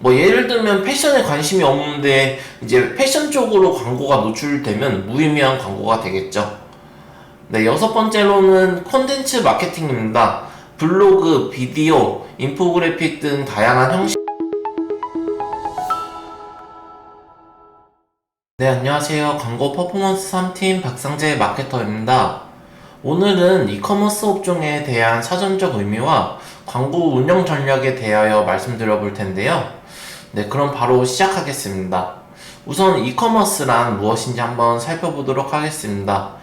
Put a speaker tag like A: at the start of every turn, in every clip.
A: 뭐 예를 들면 패션에 관심이 없는데 이제 패션 쪽으로 광고가 노출되면 무의미한 광고가 되겠죠. 네, 여섯 번째로는 콘텐츠 마케팅입니다. 블로그, 비디오, 인포그래픽 등 다양한 형식 네, 안녕하세요. 광고 퍼포먼스 3팀 박상재 마케터입니다. 오늘은 이커머스 업종에 대한 사전적 의미와 광고 운영 전략에 대하여 말씀드려 볼 텐데요. 네, 그럼 바로 시작하겠습니다. 우선 이커머스란 무엇인지 한번 살펴보도록 하겠습니다.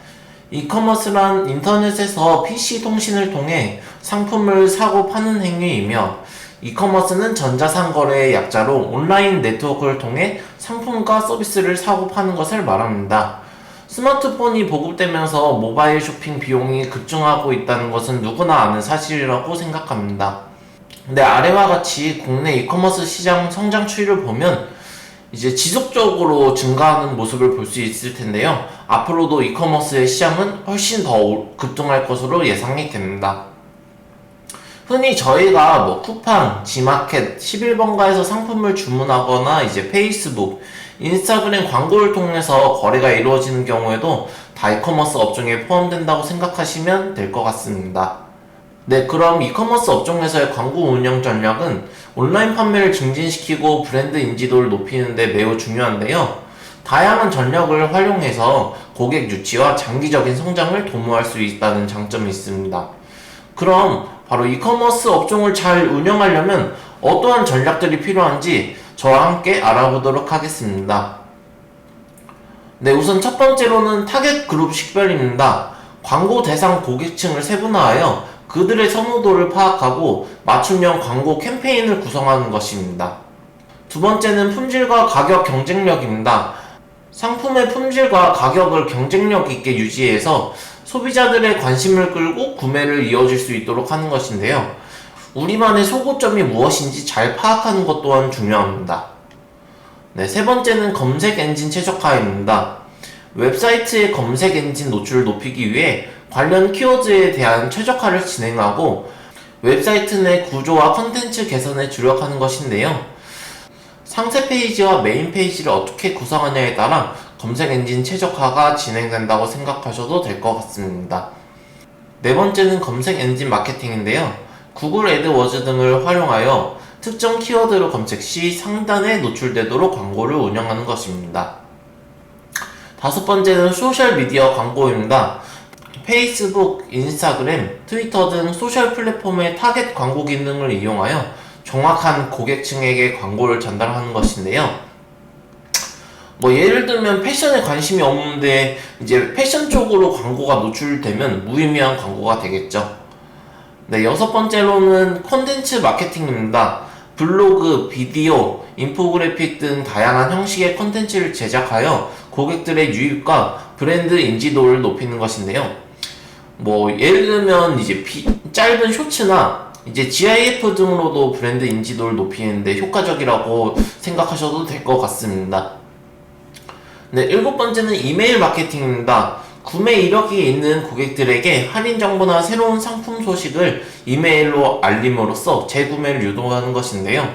A: 이커머스란 인터넷에서 PC 통신을 통해 상품을 사고 파는 행위이며 이커머스는 전자상거래의 약자로 온라인 네트워크를 통해 상품과 서비스를 사고 파는 것을 말합니다. 스마트폰이 보급되면서 모바일 쇼핑 비용이 급증하고 있다는 것은 누구나 아는 사실이라고 생각합니다. 근데 아래와 같이 국내 이커머스 시장 성장 추이를 보면 이제 지속적으로 증가하는 모습을 볼 수 있을 텐데요. 앞으로도 이커머스의 시장은 훨씬 더 급등할 것으로 예상이 됩니다. 흔히 저희가 뭐 쿠팡, 지마켓, 11번가에서 상품을 주문하거나 이제 페이스북, 인스타그램 광고를 통해서 거래가 이루어지는 경우에도 다 이커머스 업종에 포함된다고 생각하시면 될 것 같습니다. 네, 그럼 이커머스 업종에서의 광고 운영 전략은 온라인 판매를 증진시키고 브랜드 인지도를 높이는 데 매우 중요한데요. 다양한 전략을 활용해서 고객 유치와 장기적인 성장을 도모할 수 있다는 장점이 있습니다. 그럼 바로 이커머스 업종을 잘 운영하려면 어떠한 전략들이 필요한지 저와 함께 알아보도록 하겠습니다. 네, 우선 첫 번째로는 타겟 그룹 식별입니다. 광고 대상 고객층을 세분화하여 그들의 선호도를 파악하고 맞춤형 광고 캠페인을 구성하는 것입니다. 두 번째는 품질과 가격 경쟁력입니다. 상품의 품질과 가격을 경쟁력 있게 유지해서 소비자들의 관심을 끌고 구매를 이어질 수 있도록 하는 것인데요. 우리만의 소고점이 무엇인지 잘 파악하는 것 또한 중요합니다. 네, 세 번째는 검색 엔진 최적화입니다. 웹사이트의 검색 엔진 노출을 높이기 위해 관련 키워드에 대한 최적화를 진행하고 웹사이트 내 구조와 컨텐츠 개선에 주력하는 것인데요. 상세 페이지와 메인 페이지를 어떻게 구성하냐에 따라 검색 엔진 최적화가 진행된다고 생각하셔도 될 것 같습니다. 네 번째는 검색 엔진 마케팅인데요. 구글 애드워즈 등을 활용하여 특정 키워드로 검색 시 상단에 노출되도록 광고를 운영하는 것입니다. 다섯 번째는 소셜미디어 광고입니다. 페이스북, 인스타그램, 트위터 등 소셜 플랫폼의 타겟 광고 기능을 이용하여 정확한 고객층에게 광고를 전달하는 것인데요. 뭐 예를 들면 패션에 관심이 없는데 이제 패션 쪽으로 광고가 노출되면 무의미한 광고가 되겠죠. 네, 여섯 번째로는 콘텐츠 마케팅입니다. 블로그, 비디오, 인포그래픽 등 다양한 형식의 콘텐츠를 제작하여 고객들의 유입과 브랜드 인지도를 높이는 것인데요. 뭐 예를 들면 이제 비, 짧은 쇼츠나 이제 GIF 등으로도 브랜드 인지도를 높이는데 효과적이라고 생각하셔도 될 것 같습니다. 네, 일곱 번째는 이메일 마케팅입니다. 구매 이력이 있는 고객들에게 할인 정보나 새로운 상품 소식을 이메일로 알림으로써 재구매를 유도하는 것인데요.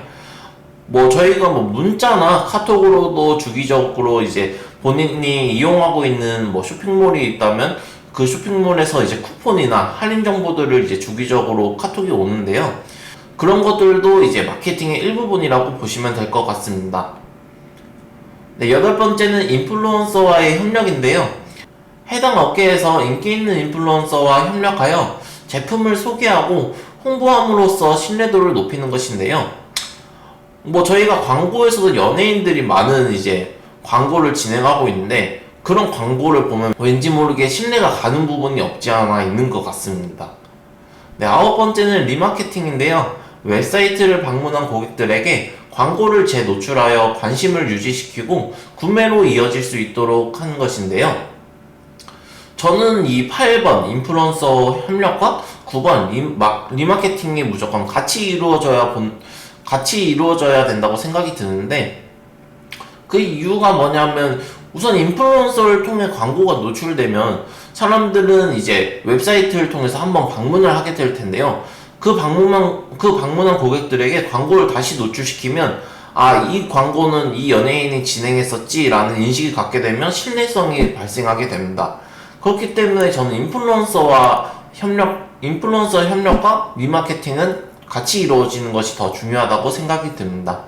A: 뭐 저희가 뭐 문자나 카톡으로도 주기적으로 이제 본인이 이용하고 있는 뭐 쇼핑몰이 있다면 그 쇼핑몰에서 이제 쿠폰이나 할인 정보들을 이제 주기적으로 카톡이 오는데요. 그런 것들도 이제 마케팅의 일부분이라고 보시면 될 것 같습니다. 네, 여덟 번째는 인플루언서와의 협력인데요. 해당 업계에서 인기 있는 인플루언서와 협력하여 제품을 소개하고 홍보함으로써 신뢰도를 높이는 것인데요. 뭐 저희가 광고에서도 연예인들이 많은 이제 광고를 진행하고 있는데 그런 광고를 보면 왠지 모르게 신뢰가 가는 부분이 없지 않아 있는 것 같습니다. 네, 아홉 번째는 리마케팅인데요. 웹사이트를 방문한 고객들에게 광고를 재노출하여 관심을 유지시키고 구매로 이어질 수 있도록 하는 것인데요. 저는 이 8번 인플루언서 협력과 9번 리마, 리마케팅이 무조건 같이 이루어져야 본, 같이 이루어져야 된다고 생각이 드는데 그 이유가 뭐냐면 우선 인플루언서를 통해 광고가 노출되면 사람들은 이제 웹사이트를 통해서 한번 방문을 하게 될 텐데요. 그 방문한 그 방문한 고객들에게 광고를 다시 노출시키면 아, 이 광고는 이 연예인이 진행했었지라는 인식이 갖게 되면 신뢰성이 발생하게 됩니다. 그렇기 때문에 저는 인플루언서와 협력, 인플루언서 협력과 리마케팅은 같이 이루어지는 것이 더 중요하다고 생각이 듭니다.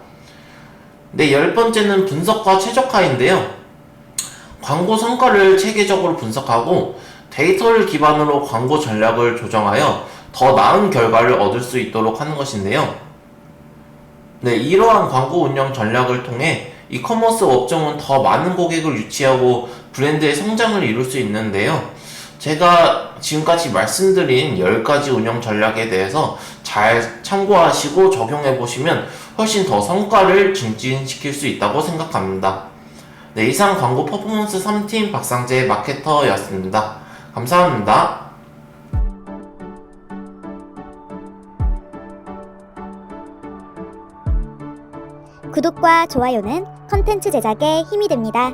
A: 네, 열 번째는 분석과 최적화인데요. 광고 성과를 체계적으로 분석하고 데이터를 기반으로 광고 전략을 조정하여 더 나은 결과를 얻을 수 있도록 하는 것인데요. 네, 이러한 광고 운영 전략을 통해 이커머스 업종은 더 많은 고객을 유치하고 브랜드의 성장을 이룰 수 있는데요. 제가 지금까지 말씀드린 10가지 운영 전략에 대해서 잘 참고하시고 적용해 보시면 훨씬 더 성과를 증진시킬 수 있다고 생각합니다. 네, 이상 광고 퍼포먼스 3팀 박상재 마케터였습니다. 감사합니다.
B: 구독과 좋아요는 컨텐츠 제작에 힘이 됩니다.